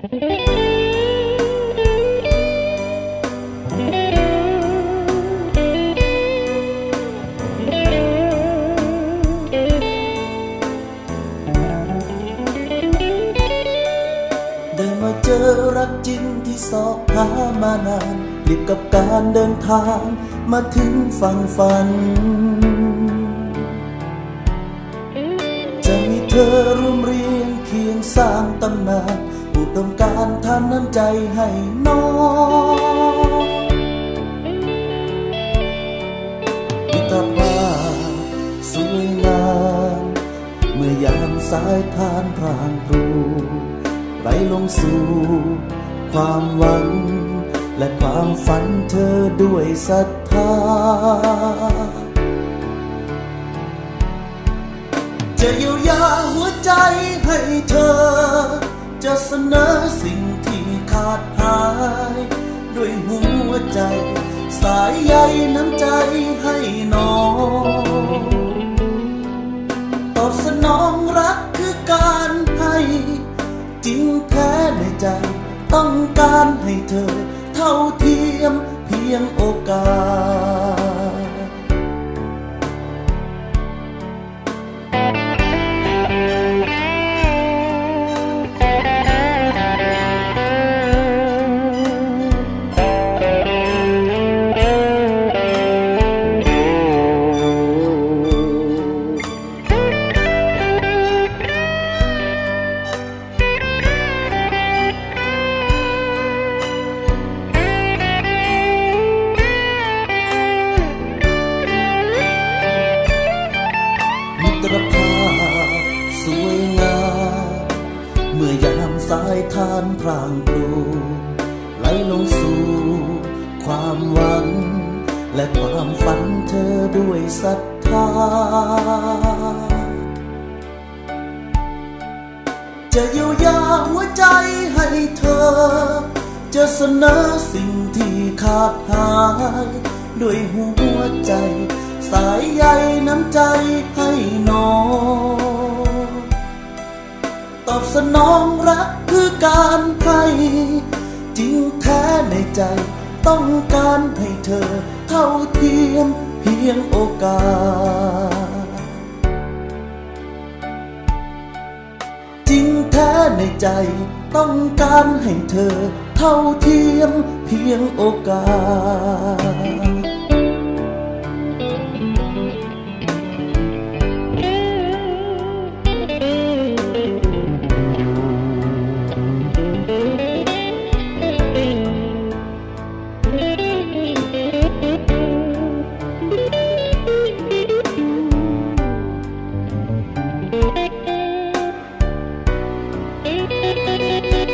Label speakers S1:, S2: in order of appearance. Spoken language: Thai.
S1: ได้มาเจอรักจริงที่สอบหามานานรีบกับการเดินทางมาถึงฝั่งฝัน จะมีเธอร่วมเรียงเคียงสร้างตำนาน อุดมการทานน้ำใจให้น้องมิตรภาพสวยงามเมื่อยามสายทานพรางพรูไหลลงสู่ความหวัง และความฝันเธอด้วยศรัทธาจะเยียวยาหัวใจให้เธอ จะเสนอสิ่งที่ขาดหาย ด้วยหัวใจ สายใยน้ำใจให้น้องตอบสนองรักคือการให้ จริงแท้ในใจ ต้องการให้เธอ เท่าเทียมเพียงโอกาส เมื่อยามสายทานพรางพรูไหลลงสู่ความหวัง และความฝันเธอด้วยศรัทธา จะเยียวยาหัวใจให้เธอ จะเสนอสิ่งที่ขาดหาย ด้วยหัวใจ สายใยน้ำใจให้ รักคือการให้จริงแท้ในใจ ต้องการให้เธอ เท่าเทียมเพียงโอกาส จริงแท้ในใจ ต้องการให้เธอ เท่าเทียมเพียงโอกาส Música